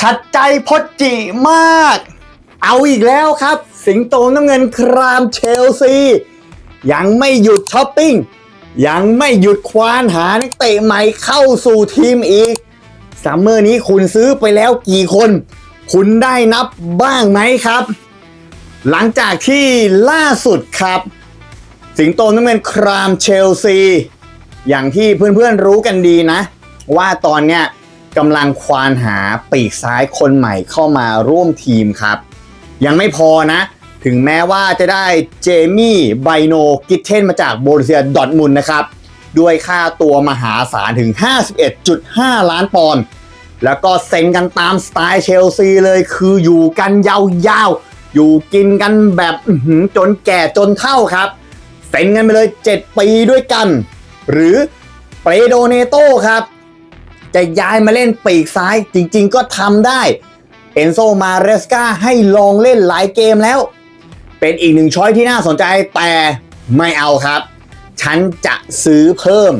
ขัดใจพจจิมาก เอาอีกแล้วครับ สิงโตน้ำเงินครามเชลซี ยังไม่หยุดช้อปปิ้ง ยังไม่หยุดควานหานักเตะใหม่เข้าสู่ทีมอีก ซัมเมอร์นี้คุณซื้อไปแล้วกี่คน คุณได้นับบ้างไหมครับ หลังจากที่ล่าสุดครับ สิงโตน้ำเงินครามเชลซี อย่างที่เพื่อนๆรู้กันดีนะ ว่าตอนเนี้ย กำลังควานหาปีกซ้ายคนใหม่เข้ามาร่วมทีมครับ ยังไม่พอนะ ถึงแม้ว่าจะได้เจมี่ไบโนกิทเทนมาจากโบรุเซียดอทมุนนะครับ ด้วยค่าตัวมหาศาลถึง 51.5 ล้านปอนด์แล้วก็เซ็นกันตามสไตล์เชลซีเลยคืออยู่กันยาวๆ อยู่กินกันแบบอื้อหือจนแก่จนเท่าครับเซ็นกันไปเลย 7 ปีด้วยกัน หรือเปโดเนโตครับ จะย้ายมาเล่นปีกซ้ายจริงๆก็ทำได้ เอนโซมาเรสกาให้ลองเล่นหลายเกมแล้ว เป็นอีกหนึ่งช้อยที่น่าสนใจแต่ไม่เอาครับ ฉันจะซื้อเพิ่ม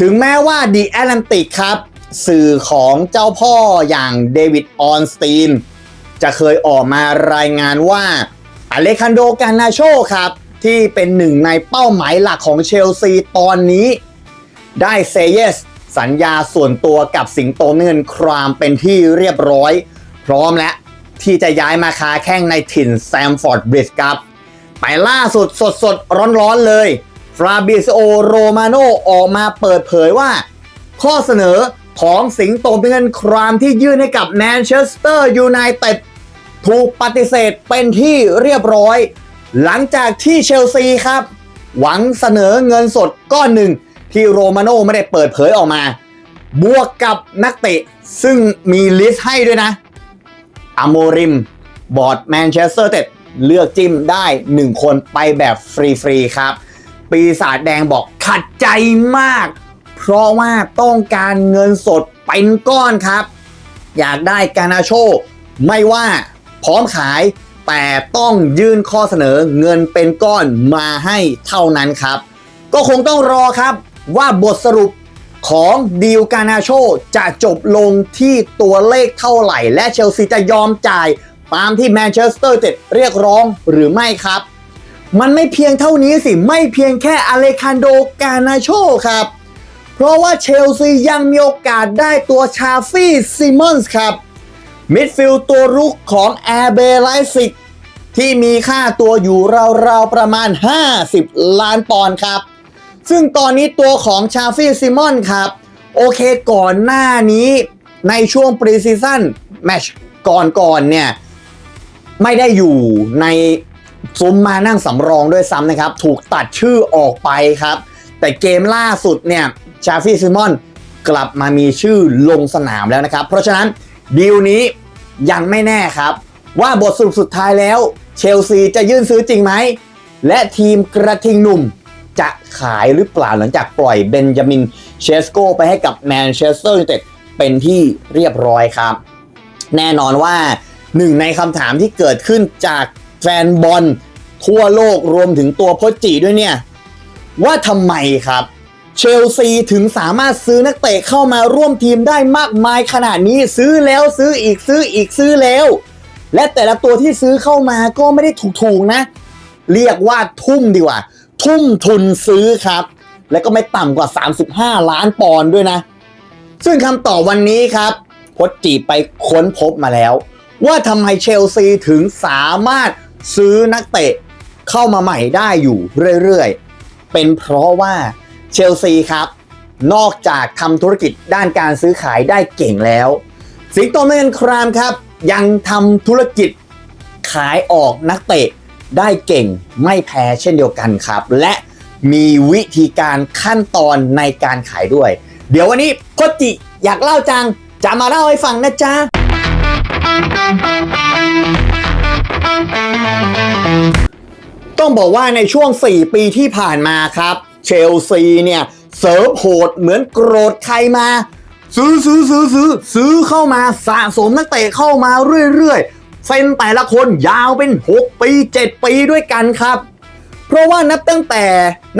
ถึงแม้ว่า The Atlantic ครับ สื่อของเจ้าพ่ออย่างเดวิดออนสตีนจะเคยออกมารายงานว่าอเลคันโดกานาโชครับ ที่เป็นหนึ่งในเป้าหมายหลักของเชลซีตอนนี้ ได้เซเยส สัญญาส่วนตัวกับสิงโตเงินครามเป็นที่เรียบร้อย พร้อมแล้วที่จะย้ายมาค้าแข้งในถิ่นแซมฟอร์ดบริดจ์ครับ ไปล่าสุดสดสดร้อนร้อนๆเลยฟราบิโอโรมาโนออกมาเปิดเผยว่า ข้อเสนอของสิงโตเงินครามที่ยื่นให้กับแมนเชสเตอร์ยูไนเต็ดถูกปฏิเสธเป็นที่เรียบร้อย หลังจากที่เชลซีครับ หวังเสนอเงินสดก้อนหนึ่ง ที่โรมาโน่ไม่ได้เปิดเผยออกมา บวกกับนักเตะซึ่งมีลิสต์ให้ด้วยนะอโมริม บอร์ดแมนเชสเตอร์เต็ดเลือกจิ้มได้ 1 คนไปแบบฟรีๆครับ ปีศาจแดงบอกขัดใจมาก เพราะว่าต้องการเงินสดเป็นก้อนครับ อยากได้กานาโช ไม่ว่าพร้อมขายแต่ต้องยื่นข้อเสนอเงินเป็นก้อนมาให้เท่านั้นครับ ก็คงต้องรอครับ ว่าบทสรุปของดีลกานาโชจะจบลงที่ตัวเลขเท่าไหร่ และเชลซีจะยอมจ่ายตามที่แมนเชสเตอร์เต็ดเรียกร้องหรือไม่ครับ มันไม่เพียงเท่านี้สิ ไม่เพียงแค่อเลคันโดกานาโชครับ เพราะว่าเชลซียังมีโอกาสได้ตัวชาฟี่ซิมอนส์ครับมิดฟิลด์ตัวรุกของแอร์เบไลซิกที่มีค่าตัวอยู่ราวๆประมาณ 50 ล้านปอนด์ครับ ซึ่งตอนนี้ตัวของชาฟี่ซิมอนครับ โอเคก่อนหน้านี้ในช่วงปรีซีซั่นแมชก่อนๆเนี่ย ไม่ได้อยู่ในซุ้มมานั่งสำรองด้วยซ้ำนะครับ ถูกตัดชื่อออกไปครับ แต่เกมล่าสุดเนี่ยชาฟี่ซิมอนกลับมามีชื่อลงสนามแล้วนะครับ เพราะฉะนั้นดีลนี้ยังไม่แน่ครับ ว่าบทสรุปสุดท้ายแล้ว เชลซีจะยื่นซื้อจริงไหม และทีมกระทิงหนุ่ม จะขายหรือเปล่าหลังจากปล่อยเบนจามินเชสโกไปให้กับแมนเชสเตอร์ยูไนเต็ดเป็นที่เรียบร้อยครับ แน่นอนว่าหนึ่งในคำถามที่เกิดขึ้นจากแฟนบอลทั่วโลกรวมถึงตัวพจจีด้วยเนี่ย ว่าทำไมครับเชลซีถึงสามารถซื้อนักเตะเข้ามาร่วมทีมได้มากมายขนาดนี้ซื้อแล้วซื้ออีกซื้ออีกซื้อแล้ว และแต่ละตัวที่ซื้อเข้ามาก็ไม่ได้ถูกๆนะ เรียกว่าทุ่มดีกว่า ทุ่มทุนซื้อครับ และก็ไม่ต่ำกว่า 35 ล้านปอนด์ด้วยนะ ซึ่งคำตอบวันนี้ครับพจจีไปค้นพบมาแล้ว ว่าทำไมเชลซีถึงสามารถซื้อนักเตะเข้ามาใหม่ได้อยู่เรื่อยๆ เป็นเพราะว่าเชลซีครับ นอกจากทำธุรกิจด้านการซื้อขายได้เก่งแล้ว สิงโตเมนครามครับ ยังทำธุรกิจขายออกนักเตะ ได้เก่งไม่แพ้เช่นเดียวกันครับ และมีวิธีการขั้นตอนในการขายด้วย เดี๋ยววันนี้โคจิอยากเล่าจัง จะมาเล่าให้ฟังนะจ๊ะต้องบอกว่าในช่วง 4 ปีที่ผ่านมาครับ เชลซีเนี่ยเสิร์ฟโหดเหมือนโกรธใครมา ซื้อซื้อซื้อซื้อซื้อเข้ามาสะสมนักเตะเข้ามาเรื่อยๆ เซ็นแต่ละคนยาวเป็น 6 ปี 7 ปีด้วยกันครับ เพราะว่านับตั้งแต่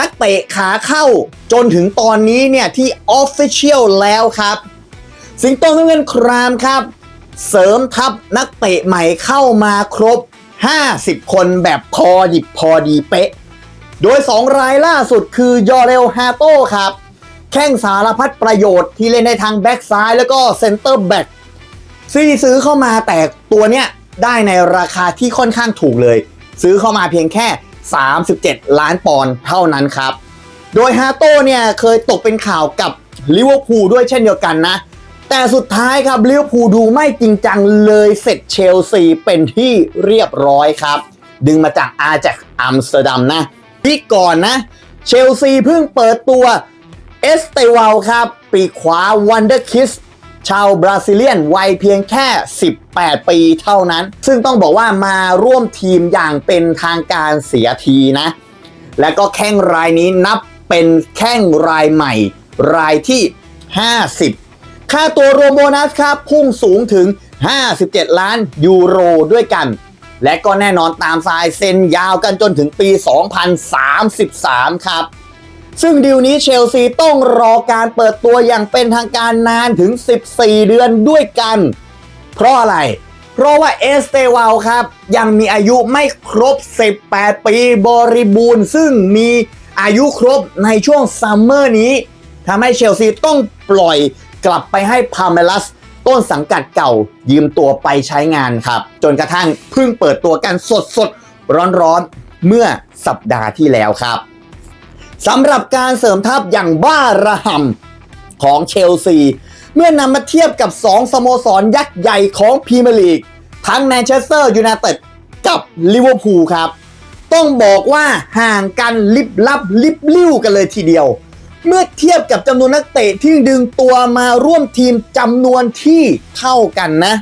นักเตะขาเข้าจนถึงตอนนี้เนี่ยที่ออฟฟิเชียลแล้วครับ สิงโตเงินครามครับ เสริมทัพนักเตะใหม่เข้ามาครบ 50 คนแบบพอดิบพอดีเป๊ะ โดย 2 รายล่าสุดคือยอเรลฮาโต้ครับแข้งสารพัดประโยชน์ที่เล่นในทางแบ็กซ้ายแล้วก็เซนเตอร์แบ็กซีซื้อเข้ามาแต่ตัวเนี้ย ได้ในราคาที่ค่อนข้างถูกเลย ซื้อเข้ามาเพียงแค่ 37 ล้านปอนด์เท่านั้นครับ โดยฮาโต้เนี่ยเคยตกเป็นข่าวกับลิเวอร์พูลด้วยเช่นเดียวกันนะ แต่สุดท้ายครับลิเวอร์พูลดูไม่จริงจังเลยเสร็จเชลซีเป็นที่เรียบร้อยครับ ดึงมาจากอาจากอัมสเตอร์ดัมนะที่ก่อนนะ เชลซีเพิ่งเปิดตัวเอสเตวาลครับ ปีขวาวันเดอร์คิส ชาวบราซิเลียนวัยเพียงแค่ 18 ปีเท่านั้น ซึ่งต้องบอกว่ามาร่วมทีมอย่างเป็นทางการเสียทีนะ และก็แข้งรายนี้นับเป็นแข้งรายใหม่ รายที่ 50 ค่าตัวรวมโบนัสครับพุ่งสูงถึง 57 ล้านยูโรด้วยกัน และก็แน่นอนตามสายเซ็นยาวกันจนถึงปี 2033 ครับ ซึ่งดีลนี้เชลซีต้องรอการเปิดตัวอย่างเป็นทางการนานถึง 14 เดือนด้วยกัน เพราะอะไร เพราะว่าเอสเตวาลครับ ยังมีอายุไม่ครบ 18 ปีบริบูรณ์ ซึ่งมีอายุครบในช่วงซัมเมอร์นี้ทำให้เชลซีต้องปล่อยกลับไปให้พาเมลัสต้นสังกัดเก่ายืมตัวไปใช้งานครับ จนกระทั่งเพิ่งเปิดตัวกันสดสดๆร้อนๆ เมื่อสัปดาห์ที่แล้วครับ สำหรับการเสริมทัพอย่างบ้าระห่ำของเชลซี เมื่อนำมาเทียบกับ 2 สโมสรยักษ์ใหญ่ของพรีเมียร์ลีก ทั้งแมนเชสเตอร์ยูไนเต็ดกับลิเวอร์พูลครับ ต้องบอกว่าห่างกันลิบลับลิบลิ่วกันเลยทีเดียว เมื่อเทียบกับจำนวนนักเตะที่ดึงตัวมาร่วมทีมจำนวนที่เท่ากันนะ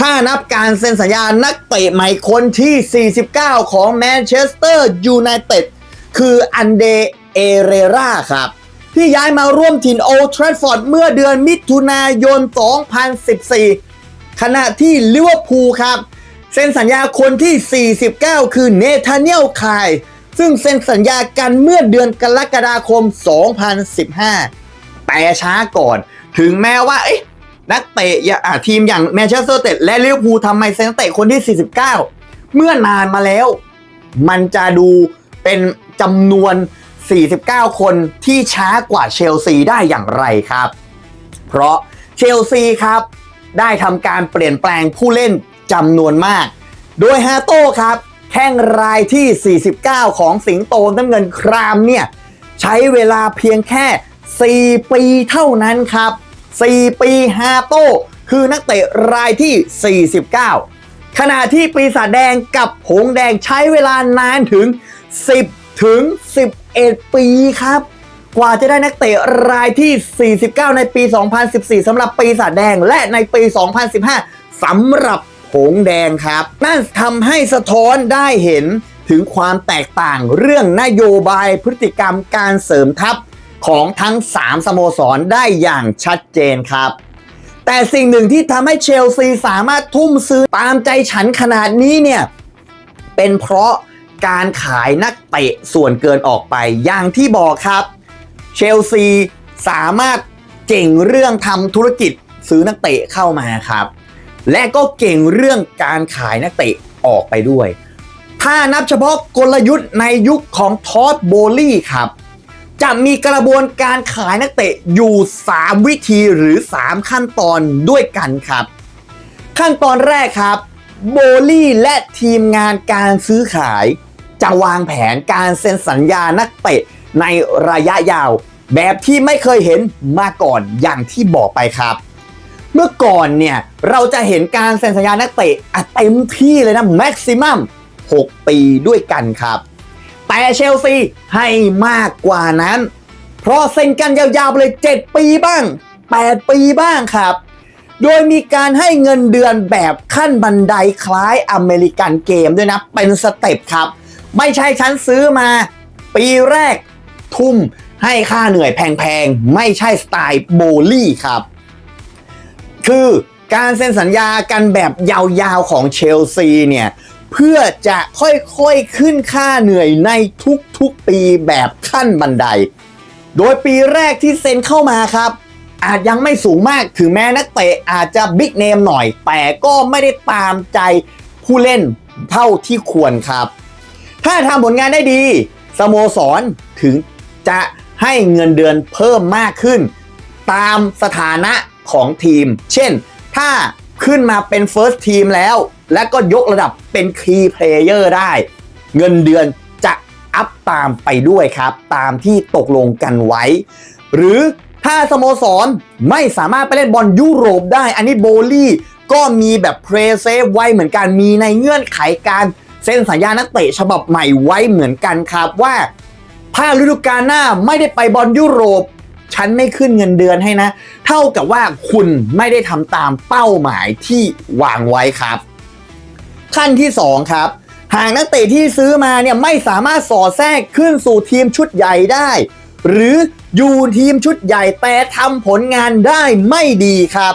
ถ้านับการเซ็นสัญญานักเตะใหม่คนที่ 49 ของแมนเชสเตอร์ยูไนเต็ด คืออันเดเอเรราครับ ที่ย้ายมาร่วมทีมโอทรัฟฟอร์ดเมื่อเดือนมิถุนายน 2014 ขณะที่ลิเวอร์พูลครับ เซ็นสัญญาคนที่ 49 คือเนธาเนียลคายซึ่งเซ็นสัญญากันเมื่อเดือนกรกฎาคม 2015 แต่ช้าก่อน ถึงแม้ว่าเอ๊ะนักเตะอย่าทีมอย่างแมนเชสเตอร์เตดและลิเวอร์พูลทำไมเซ็นเตะคนที่ 49 เมื่อนานมาแล้ว มันจะดู เป็นจำนวน 49 คนที่ช้ากว่าเชลซีได้อย่างไรครับ เพราะเชลซีครับ ได้ทำการเปลี่ยนแปลงผู้เล่นจำนวนมาก โดยฮาโต้ครับ แข้งรายที่ 49 ของสิงโตน้ำเงินครามเนี่ย ใช้เวลาเพียงแค่ 4 ปีเท่านั้นครับ 4 ปีฮาโต้คือนักเตะรายที่ 49 ขณะที่ปีศาจแดงกับหงแดงใช้เวลานานถึง 10 ถึง 11 ปีครับ กว่าจะได้นักเตะรายที่ 49 ในปี 2014 สำหรับปีศาจแดง และในปี 2015 สำหรับหงแดงครับ นั่นทำให้สะท้อนได้เห็นถึงความแตกต่างเรื่องนโยบายพฤติกรรมการเสริมทัพของทั้ง 3 สโมสรได้อย่างชัดเจนครับ แต่สิ่งหนึ่งที่ทำให้เชลซีสามารถทุ่มซื้อตามใจฉันขนาดนี้เนี่ย เป็นเพราะ การขายนักเตะส่วนเกินออกไป อย่างที่บอกครับ เชลซีสามารถเก่งเรื่องทำธุรกิจซื้อนักเตะเข้ามาครับ และก็เก่งเรื่องการขายนักเตะออกไปด้วย ถ้านับเฉพาะกลยุทธ์ในยุคของทอดโบลี่ครับ จะมีกระบวนการขายนักเตะอยู่ 3 วิธีหรือ 3 ขั้นตอนด้วยกันครับ ขั้นตอนแรกครับโบลี่และทีมงานการซื้อขาย จะวางแผนการเซ็นสัญญานักเตะในระยะยาว แบบที่ไม่เคยเห็นมาก่อนอย่างที่บอกไปครับ เมื่อก่อนเนี่ยเราจะเห็นการเซ็นสัญญานักเตะเต็มที่เลยนะแม็กซิมัม6 ปีด้วยกันครับ แต่เชลซีให้มากกว่านั้น เพราะเซ็นกันยาวๆไปเลย 7 ปีบ้าง 8 ปีบ้างครับ โดยมีการให้เงินเดือนแบบขั้นบันไดคล้ายอเมริกันเกมด้วยนะ เป็นสเต็ปครับ ไม่ใช่ฉันซื้อมา ปีแรกทุ่มให้ค่าเหนื่อยแพงๆ ไม่ใช่สไตล์โบลี่ครับ คือการเซ็นสัญญากันแบบยาวๆของเชลซีเนี่ย เพื่อจะค่อยๆขึ้นค่าเหนื่อยในทุกๆปีแบบขั้นบันได โดยปีแรกที่เซ็นเข้ามาครับ อาจยังไม่สูงมากถึงแม้นักเตะอาจจะบิ๊กเนมหน่อย แต่ก็ไม่ได้ตามใจผู้เล่นเท่าที่ควรครับ ถ้าทำผลงานได้ดี สโมสรถึงจะให้เงินเดือนเพิ่มมากขึ้น ตามสถานะของทีม เช่น ถ้าขึ้นมาเป็น First Team แล้ว และก็ยกระดับเป็น Key Player ได้ เงินเดือนจะอัพตามไปด้วยครับ ตามที่ตกลงกันไว้ หรือถ้าสโมสรไม่สามารถไปเล่นบอลยุโรปได้ อันนี้โบลี่ก็มีแบบเพรเซฟไว้เหมือนกัน มีในเงื่อนไขการ เซ็นสัญญานักเตะฉบับใหม่ไว้เหมือนกันครับว่าถ้าฤดูกาลหน้าไม่ได้ไปบอลยุโรป ฉันไม่ขึ้นเงินเดือนให้นะ เท่ากับว่าคุณไม่ได้ทำตามเป้าหมายที่วางไว้ครับ ขั้นที่ 2 ครับ หากนักเตะที่ซื้อมาเนี่ยไม่สามารถสอดแทรกขึ้นสู่ทีมชุดใหญ่ได้ หรืออยู่ทีมชุดใหญ่แต่ทำผลงานได้ไม่ดีครับ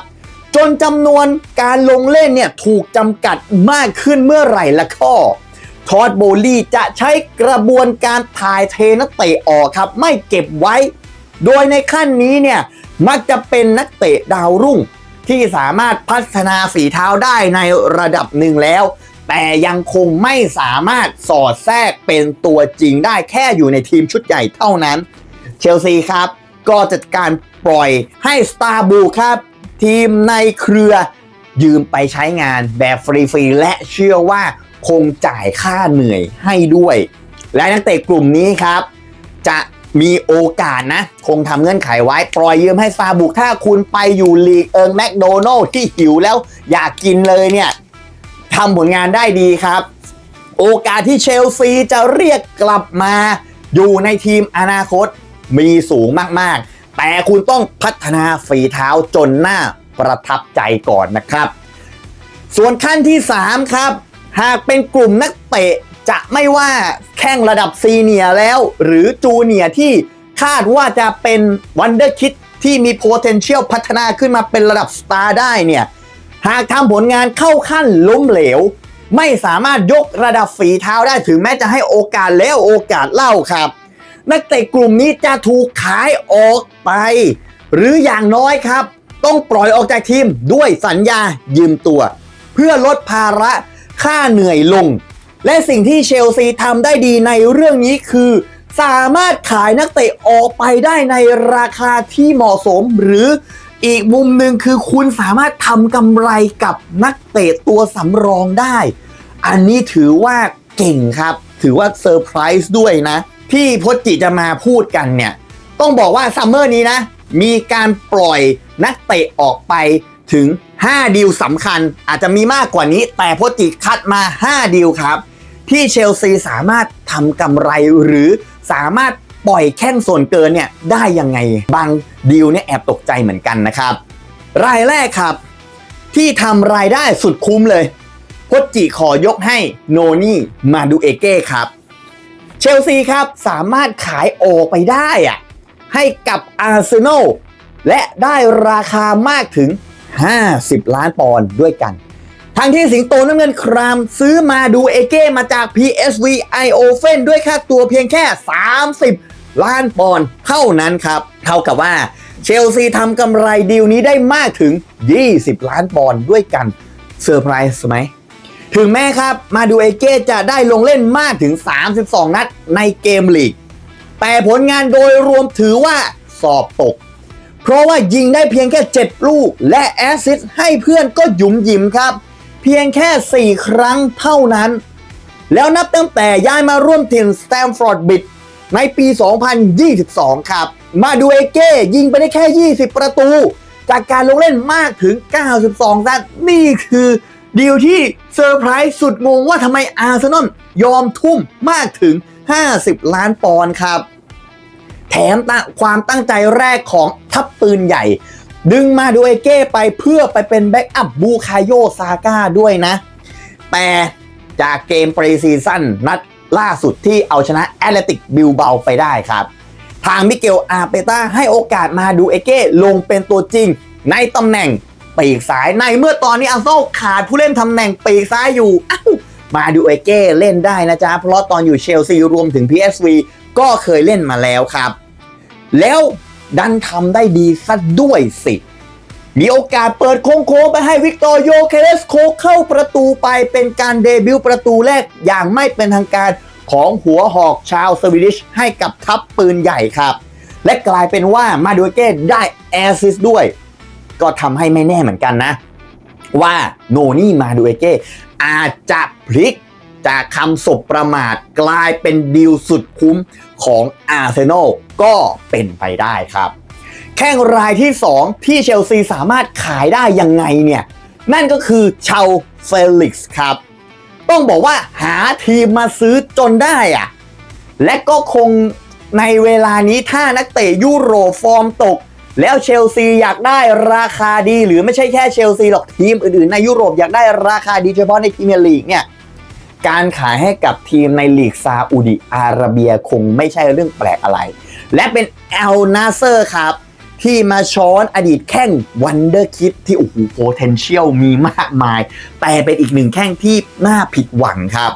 จนจำนวนการลงเล่นเนี่ยถูกจำกัดมากขึ้นเมื่อไหร่ละข้อทอดโบลี่จะใช้กระบวนการถ่ายเทนักเตะออกครับ ไม่เก็บไว้ โดยในขั้นนี้เนี่ยมักจะเป็นนักเตะดาวรุ่ง ที่สามารถพัฒนาฝีเท้าได้ในระดับหนึ่งแล้ว แต่ยังคงไม่สามารถสอดแทรกเป็นตัวจริงได้แค่อยู่ในทีมชุดใหญ่เท่านั้น เชลซีครับ ก็จัดการปล่อยให้สตาร์บูครับ ทีมในเครือยืมไปใช้งานแบบฟรีๆและเชื่อว่าคงจ่ายค่าเหนื่อยให้ด้วย และนักเตะกลุ่มนี้ครับ จะมีโอกาสนะ คงทำเงื่อนไขไว้ ปล่อยยืมให้ซาบุกถ้าคุณไปอยู่ลีกเอิงแมคโดนัลที่หิวแล้วอยากกินเลยเนี่ยทำผลงานได้ดีครับ โอกาสที่เชลซีจะเรียกกลับมาอยู่ในทีมอนาคตมีสูงมากๆ แต่คุณต้องพัฒนาฝีเท้าจนหน้าประทับใจก่อนนะครับ ส่วนขั้นที่ 3 ครับ หากเป็นกลุ่มนักเตะจะไม่ว่าแข่งระดับซีเนียแล้ว หรือจูเนียที่คาดว่าจะเป็นวันเดอร์คิดที่มี potential พัฒนาขึ้นมาเป็นระดับสตาร์ได้เนี่ย หากทำผลงานเข้าขั้นล้มเหลว ไม่สามารถยกระดับฝีเท้าได้ถึงแม้จะให้โอกาสแล้วโอกาสเล่าครับ นักเตะกลุ่มนี้จะถูกขายออกไป หรืออย่างน้อยครับ ต้องปล่อยออกจากทีมด้วยสัญญายืมตัว เพื่อลดภาระค่าเหนื่อยลง และสิ่งที่เชลซีทำได้ดีในเรื่องนี้คือ สามารถขายนักเตะออกไปได้ในราคาที่เหมาะสมหรืออีกมุมหนึ่งคือคุณสามารถทำกำไรกับนักเตะตัวสำรองได้ อันนี้ถือว่าเก่งครับ ถือว่าเซอร์ไพรส์ด้วยนะ ที่พจจิจะมาพูดกันเนี่ย ต้องบอกว่าซัมเมอร์นี้นะ มีการปล่อยนักเตะออกไปถึง 5 ดีลสำคัญ อาจจะมีมากกว่านี้ แต่พจจิคัดมา 5 ดีลครับ ที่เชลซีสามารถทำกำไรหรือสามารถปล่อยแข้งส่วนเกินเนี่ยได้ยังไง บางดีลเนี่ยแอบตกใจเหมือนกันนะครับ รายแรกครับ ที่ทำรายได้สุดคุ้มเลยพจจิขอยกให้โนนี่มาดูเอเก้ครับ เชลซีครับสามารถขายออกไปได้อะให้กับอาร์เซนอลและได้ราคามากถึง 50 ล้านปอนด์ด้วยกันทางที่สิงโตน้ำเงินครามซื้อมาดูเอเก้มาจาก PSV i o f e n ด้วยค่าตัวเพียงแค่ 30 ล้านปอนด์เท่านั้นครับ เท่ากับว่าเชลซีทำกำไรดีลนี้ได้มากถึง 20 ล้านปอนด์ด้วยกันเซอร์ไพรส์ไหม ถึงแม้ครับ มาดูเอเก้จะได้ลงเล่นมากถึง 32 นัดในเกมลีก แต่ผลงานโดยรวมถือว่าสอบตก เพราะว่ายิงได้เพียงแค่ 7 ลูก และแอสซิสต์ให้เพื่อนก็หยุมหยิมครับ เพียงแค่ 4 ครั้งเท่านั้น แล้วนับตั้งแต่ย้ายมาร่วมทีมสแตมฟอร์ดบิดในปี 2022 ครับ มาดูเอเก้ยิงไปได้แค่ 20 ประตู จากการลงเล่นมากถึง 92 นัด นี่คือ ดีลที่เซอร์ไพรส์สุดงงว่าทำไมอาร์เซนอลยอมทุ่มมากถึง 50 ล้านปอนด์ครับ แถมตะความตั้งใจแรกของทัพปืนใหญ่ ดึงมาดูเอเก้ไปเพื่อไปเป็นแบ็กอัพบูคาโยซาก้าด้วยนะ แต่จากเกมปรีซีซั่นนัดล่าสุดที่เอาชนะแอตเลติกบิลเบาไปได้ครับ ทางมิเกลอาเปต้าให้โอกาสมาดูเอเก้ลงเป็นตัวจริงในตำแหน่ง ปีกซ้ายในเมื่อตอนนี้อาร์เซนอลขาดผู้เล่นตำแหน่งปีกซ้ายอยู่อ้าวมาดูเอเก้เล่นได้นะจ๊ะ เพราะตอนอยู่เชลซีรวมถึง PSV ก็เคยเล่นมาแล้วครับ แล้วดันทำได้ดีซะด้วยสิ มีโอกาสเปิดโค้งๆไปให้วิกตอร์โยเคเลสโคเข้าประตูไปเป็นการเดบิวต์ประตูแรกอย่างไม่เป็นทางการของหัวหอกชาวสวีดิชให้กับทัพปืนใหญ่ครับ และกลายเป็นว่ามาดูเก้ได้แอซิสด้วย ก็ทำให้ไม่แน่เหมือนกันนะ ว่าโนนี่มาดูเก้อาจจะพลิกจากคำสบประมาทกลายเป็นดีลสุดคุ้มของอาร์เซนอลก็เป็นไปได้ครับ แข้งรายที่ 2 ที่เชลซีสามารถขายได้ยังไงเนี่ย นั่นก็คือเชาเฟลิกซ์ครับ ต้องบอกว่าหาทีมมาซื้อจนได้อะและก็คงในเวลานี้ถ้านักเตะยุโรปฟอร์มตก แล้วเชลซีอยากได้ราคาดี หรือไม่ใช่แค่เชลซีหรอกทีมอื่นๆ ในยุโรปอยากได้ราคาดีเฉพาะในพรีเมียร์ลีกเนี่ยการขายให้กับทีมในลีกซาอุดิอาระเบียคงไม่ใช่เรื่องแปลกอะไร และเป็นแอลนาเซอร์ครับ ที่มาช้อนอดีตแข้งวันเดอร์คิดที่โอ้โห potential มีมากมาย แต่เป็นอีกหนึ่งแข้งที่น่าผิดหวังครับ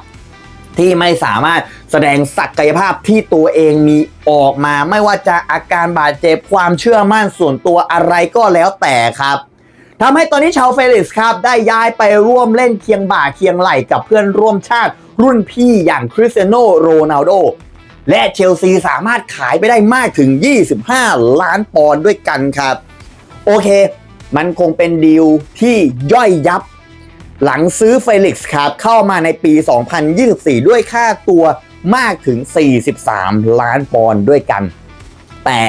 ที่ไม่สามารถแสดงศักยภาพที่ตัวเองมีออกมา ไม่ว่าจะอาการบาดเจ็บความเชื่อมั่นส่วนตัวอะไรก็แล้วแต่ครับทำให้ตอนนี้ชาวเฟลิกซ์ครับได้ย้ายไปร่วมเล่นเคียงบ่าเคียงไหล่กับเพื่อนร่วมชาติรุ่นพี่อย่างคริสเตียโนโรนัลโดและเชลซีสามารถขายไปได้มากถึง 25 ล้านปอนด์ด้วยกันครับ โอเค มันคงเป็นดีลที่ย่อยยับ หลังซื้อเฟลิกซ์ครับเข้ามาในปี 2024 ด้วยค่าตัวมากถึง 43 ล้านปอนด์ด้วยกัน แต่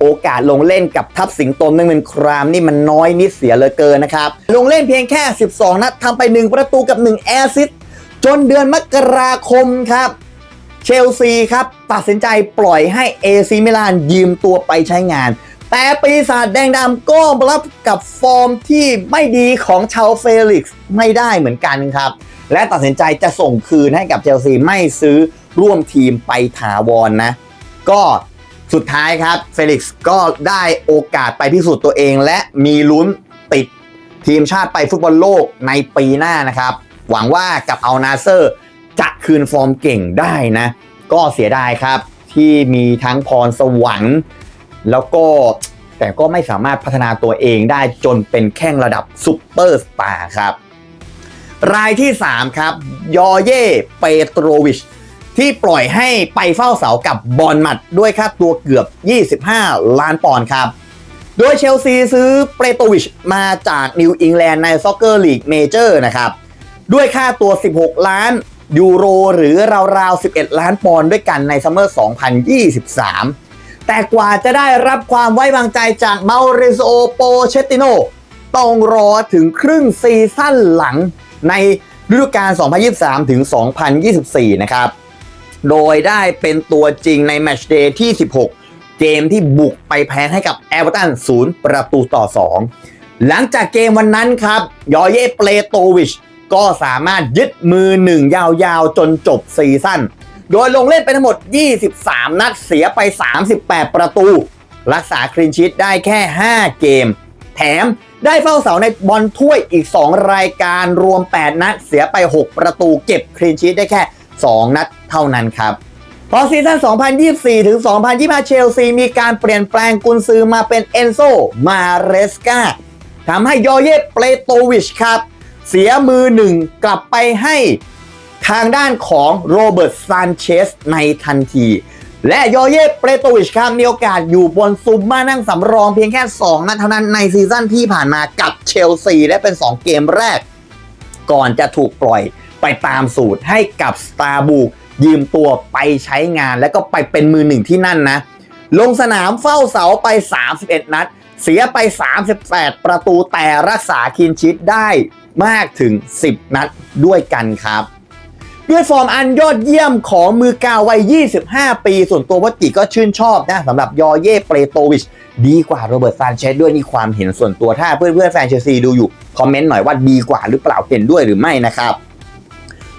โอกาสลงเล่นกับทัพสิงโตนึงเป็นครามนี่มันน้อยนิดเสียเลือเกินนะครับ ลงเล่นเพียงแค่ 12 นัดทำไป 1 ประตูกับ 1 แอซิสจนเดือนมกราคมครับ เชลซีครับ ตัดสินใจปล่อยให้เอซีมิลานยืมตัวไปใช้งาน แต่ปีศาจแดงดำก็รับกับฟอร์มที่ไม่ดีของชาวเฟลิกซ์ไม่ได้เหมือนกันครับ และตัดสินใจจะส่งคืนให้กับเชลซีไม่ซื้อร่วมทีมไปถาวรนนะ ก็สุดท้ายครับเฟลิกซ์ก็ได้โอกาสไปพิสูจน์ตัวเอง และมีลุ้นติดทีมชาติไปฟุตบอลโลกในปีหน้านะครับ หวังว่ากับเอานาเซอร์จะคืนฟอร์มเก่งได้นะ ก็เสียดายครับที่มีทั้งพรสวรรค์ แล้วก็แต่ก็ไม่สามารถพัฒนาตัวเองได้จนเป็นแข้งระดับซุปเปอร์สตาร์ครับ รายที่ 3 ครับ ยอเย่เปโตรวิช ที่ปล่อยให้ไปเฝ้าเสากับบอลมัดด้วยค่าตัวเกือบ 25 ล้านปอนด์ครับ โดยเชลซีซื้อเปโตรวิชมาจากนิวอิงแลนด์ในซ็อกเกอร์ลีกเมเจอร์นะครับ ด้วยค่าตัว 16 ล้านยูโรหรือราวๆ 11 ล้านปอนด์ด้วยกันในซัมเมอร์ 2023 แต่กว่าจะได้รับความไว้วางใจจากเมาริโอโปเชติโนต้องรอถึงครึ่งซีซั่นหลังในฤดูกาล 2023 ถึง 2024 นะครับ โดยได้เป็นตัวจริงในแมตช์เดย์ที่ 16 เกมที่บุกไปแพ้ให้กับแอเวอร์ตัน 0 ประตูต่อ 2 หลังจากเกมวันนั้นครับ ยอเย่เปเลโตวิช ก็สามารถยึดมือหนึ่งยาวๆ จนจบซีซั่น โดยลงเล่นไปทั้งหมด 23 นัดเสียไป 38 ประตู รักษาคลีนชีตได้แค่ 5 เกม แถมได้เฝ้าเสาในบอลถ้วยอีก 2 รายการรวม 8 นัดเสียไป 6 ประตูเก็บคลีนชีตได้แค่ 2 นัดเท่านั้นครับพอซีซั่น 2024 ถึง 2025 เชลซีมีการเปลี่ยนแปลงกุนซือมาเป็นเอนโซ มาเรสกาทำให้ยอเย่เปโตวิชครับ เสียมือหนึ่งกลับไปให้ ทางด้านของโรเบิร์ตซานเชสในทันที และยอเย่เปโตวิชครับมีโอกาสอยู่บนซุมมานั่งสำรองเพียงแค่ 2 นัดเท่านั้นในซีซั่นที่ผ่านมากับเชลซี และเป็น 2 เกมแรก ก่อนจะถูกปล่อยไปตามสูตรให้กับสตาร์บูยืมตัวไปใช้งานแล้วก็ไปเป็นมือหนึ่งที่นั่นนะ ลงสนามเฝ้าเสาไป 31 นัด เสียไป 38 ประตูแต่รักษาคีนชิตได้มากถึง 10 นัดด้วยกันครับ ด้วยฟอร์มอันยอดเยี่ยมของมือกาววัย 25 ปี ส่วนตัววัตติก็ชื่นชอบนะสำหรับยอเย่เปโตวิช ดีกว่าโรเบิร์ตซานเชสด้วยนี่ความเห็นส่วนตัวถ้าเพื่อนเพื่อนๆแฟนเชลซีดูอยู่ คอมเมนต์หน่อยว่าดีกว่าหรือเปล่าเห็นด้วยหรือไม่นะครับ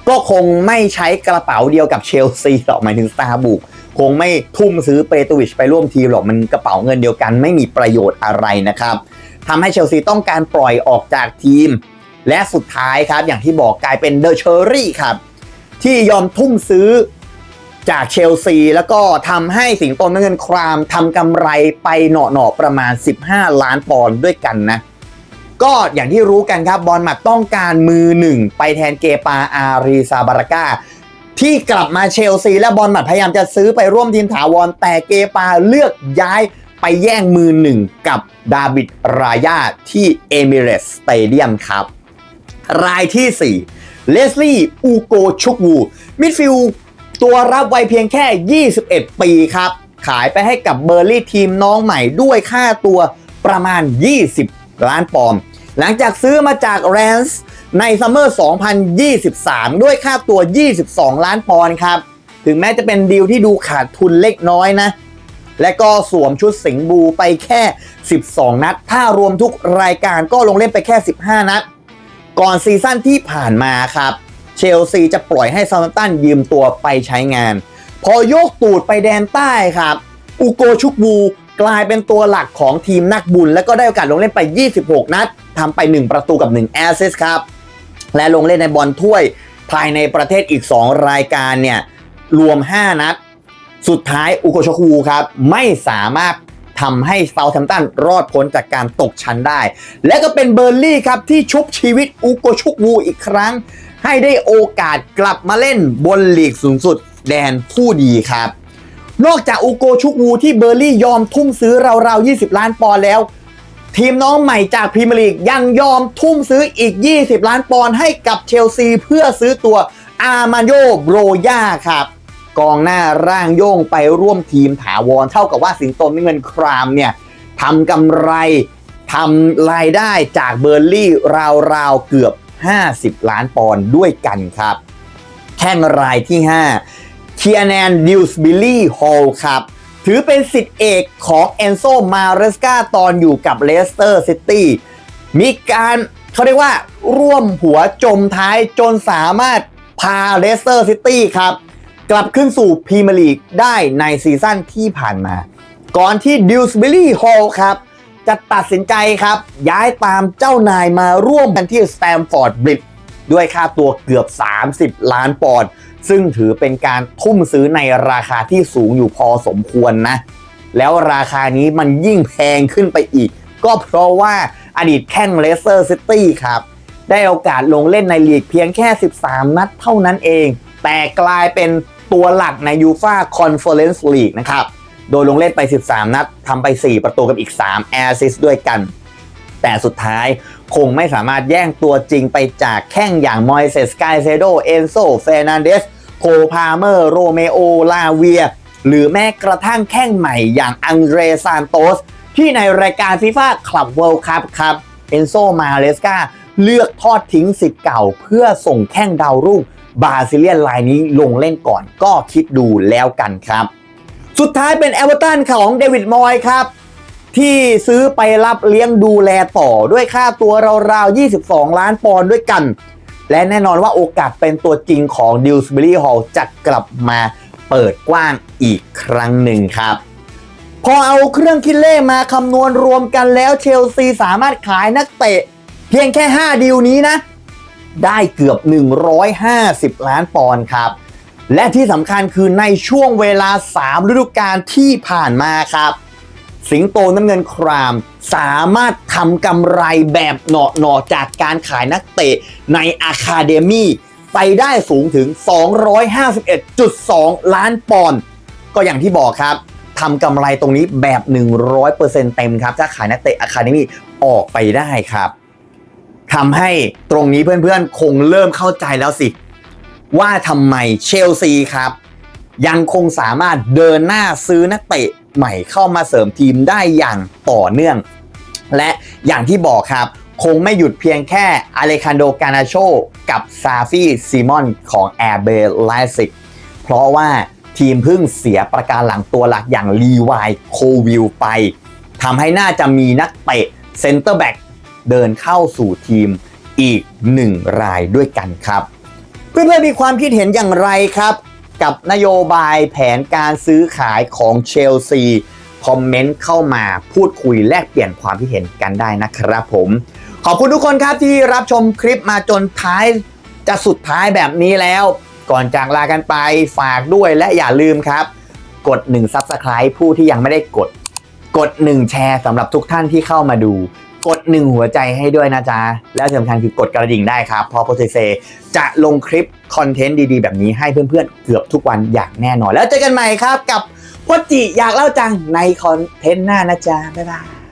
ก็คงไม่ใช้กระเป๋าเดียวกับเชลซีหรอกหมายถึงสตาร์บุกคงไม่ทุ่มซื้อเปโตวิชไปร่วมทีมหรอกมันกระเป๋าเงินเดียวกันไม่มีประโยชน์อะไรนะครับทำให้เชลซีต้องการปล่อยออกจากทีม และสุดท้ายครับอย่างที่บอกกลายเป็นเดอะเชอรี่ครับ ที่ยอมทุ่มซื้อจากเชลซี แล้วก็ทำให้สิงโตน้ำเงินครามทำกำไรไปหน่อๆประมาณ 15 ล้านปอนด์ด้วยกันนะ ก็อย่างที่รู้กันครับบอลหมัดต้องการมือหนึ่งไปแทนเกปาอารีซาบาราก้าที่กลับมาเชลซี และบอลหมัดพยายามจะซื้อไปร่วมทีมถาวร แต่เกปาเลือกย้ายไปแย่งมือหนึ่งกับดาบิดรายาที่เอมิเรสสเตเดียมครับ รายที่ 4 เลสลี่อูโกชุกวูมิดฟิลด์ตัวรับวัยเพียงแค่ 21 ปีครับ ขายไปให้กับเบอร์ลี่ทีมน้องใหม่ด้วยค่าตัวประมาณ 20 ล้านปอนด์หลังจากซื้อมาจากแรนส์ในซัมเมอร์ 2023 ด้วยค่าตัว 22 ล้านปอนด์ครับ ถึงแม้จะเป็นดีลที่ดูขาดทุนเล็กน้อยนะ และก็สวมชุดสิงบูไปแค่ 12 นัด ถ้ารวมทุกรายการก็ลงเล่นไปแค่ 15 นัด ก่อนซีซั่นที่ผ่านมาครับ เชลซีจะปล่อยให้ซาร์ตันยืมตัวไปใช้งาน พอโยกตูดไปแดนใต้ครับอูโกชุกบูกลายเป็นตัวหลักของทีมนักบุญ และก็ได้โอกาสลงเล่นไป 26 นัดทำไป 1 ประตูกับ 1 แอสซิสครับ และลงเล่นในบอลถ้วยภายในประเทศอีก 2 รายการเนี่ย รวม 5 นัด สุดท้ายอุโกชคูครับ ไม่สามารถ ทำให้เซาท์แฮมตันรอดพ้นจากการตกชั้นได้ และก็เป็นเบอร์ลี่ครับที่ชุบชีวิตอุโกชุกวูอีกครั้ง ให้ได้โอกาสกลับมาเล่นบนลีกสูงสุดแดนผู้ดีครับ นอกจากอุโกชุกวูที่เบอร์ลี่ยอมทุ่มซื้อราวๆ 20 ล้านปอนด์แล้ว ทีมน้องใหม่จากพรีเมียร์ลีกยังยอมทุ่มซื้ออีก 20 ล้านปอนด์ให้กับเชลซีเพื่อซื้อตัวอาร์มานโยโบรยาครับ กองหน้าร่างโย่งไปร่วมทีมถาวร เท่ากับว่าสิงโตไม่เงินครามเนี่ยทำกำไรทำรายได้จากเบอร์ลี่ราวๆเกือบ 50 ล้านปอนด์ด้วยกันครับแข้งรายที่ 5 เคียแนนดิวส์บิลลี่ฮอลครับ ถือเป็นสิทธิเอกของเอนโซมาเรสกาตอนอยู่กับเลสเตอร์ซิตี้มีการเขาเรียกว่าร่วมหัวจมท้ายจนสามารถพาเลสเตอร์ซิตี้ครับ กลับขึ้นสู่พรีเมียร์ลีกได้ในซีซั่นที่ผ่านมา ก่อนที่ดิวส์บิลลี่ฮอลครับ จะตัดสินใจครับ ย้ายตามเจ้านายมาร่วมกันที่สแตมฟอร์ดบริดด้วยค่าตัวเกือบ 30 ล้านปอนด์ซึ่งถือเป็นการทุ่มซื้อในราคาที่สูงอยู่พอสมควรนะ แล้วราคานี้มันยิ่งแพงขึ้นไปอีก ก็เพราะว่าอดีตแข้งเลสเตอร์ซิตี้ครับ ได้โอกาสลงเล่นในลีกเพียงแค่ 13 นัดเท่านั้นเอง แต่กลายเป็นตัวหลักในยูฟาคอนเฟอเรนซ์ลีกนะครับ โดยลงเล่นไป 13 นัดทำไป 4 ประตูกับอีก 3 แอสซิสด้วยกัน แต่สุดท้ายคงไม่สามารถแย่งตัวจริงไปจากแข้งอย่างมอยเซสกายเซโด เอนโซเฟรนันเดส โคพาเมอร์ โรเมโอ ลาเวีย หรือแม้กระทั่งแข้งใหม่อย่างอังเดรซานโตส ที่ในรายการฟีฟ่าคลับเวิลด์คัพครับเอนโซมาเลสกาเลือกทอดทิ้งสิทธิ์เก่าเพื่อส่งแข้งดาวรุ่ง บาซิเลียนรายนี้ลงเล่นก่อนก็คิดดูแล้วกันครับ สุดท้ายเป็นเอเวอร์ตันของเดวิดมอยครับ ที่ซื้อไปรับเลี้ยงดูแลต่อด้วยค่าตัวราวๆ 22 ล้านปอนด์ด้วยกัน และแน่นอนว่าโอกาสเป็นตัวจริงของดิวส์เบิลลี่ฮอลจะกลับมาเปิดกว้างอีกครั้งหนึ่งครับพอเอาเครื่องคิดเลขมาคำนวณรวมกันแล้วเชลซีสามารถขายนักเตะ เพียงแค่ 5 ดีลนี้นะ ได้เกือบ 150 ล้านปอนด์ครับ และที่สำคัญคือในช่วงเวลา 3 ฤดูกาลที่ผ่านมาครับ สิงโตน้ำเงินคราม สามารถทำกำไรแบบเหนาะหนอๆจากการขายนักเตะในอะคาเดมี่ไปได้สูงถึง 251.2 ล้านปอนด์ก็อย่างที่บอกครับทำกำไรตรงนี้แบบ 100%เต็มครับ ถ้าขายนักเตะอะคาเดมี่ออกไปได้ครับ ทำให้ตรงนี้เพื่อนๆ คงเริ่มเข้าใจแล้วสิ ว่าทำไมเชลซีครับ ยังคงสามารถเดินหน้าซื้อนักเตะใหม่เข้ามาเสริมทีมได้อย่างต่อเนื่อง และอย่างที่บอกครับ คงไม่หยุดเพียงแค่อเลคันโดกานาโชกับซาฟีซีมอนของแอร์เบลไลซิกเพราะว่าทีมเพิ่งเสียประการหลังตัวหลักอย่างลีวายโควิลไปทำให้น่าจะมีนักเตะเซนเตอร์แบ็ก เดินเข้าสู่ทีมอีกหนึ่งรายด้วยกันครับ เพื่อนๆมีความคิดเห็นอย่างไรครับ กับนโยบายแผนการซื้อขายของเชลซีคอมเมนต์เข้ามาพูดคุยแลกเปลี่ยนความคิดเห็นกันได้นะครับผม ขอบคุณทุกคนครับที่รับชมคลิปมาจนท้ายจะสุดท้ายแบบนี้แล้ว ก่อนจากลากันไปฝากด้วยและอย่าลืมครับ กด1 Subscribe ผู้ที่ยังไม่ได้กด กด 1 แชร์สำหรับทุกท่านที่เข้ามาดู กดหนึ่งหัวใจให้ด้วยนะจ๊ะ แล้วที่สำคัญคือกดกระดิ่งได้ครับเพอโปรเซเซจะลงคลิปคอนเทนต์ดีๆ แบบนี้ให้เพื่อนๆ เกือบทุกวันอย่างแน่นอน แล้วเจอกันใหม่ครับกับพจิอยากเล่าจังในคอนเทนต์หน้านะจ๊ะบ๊ายบาย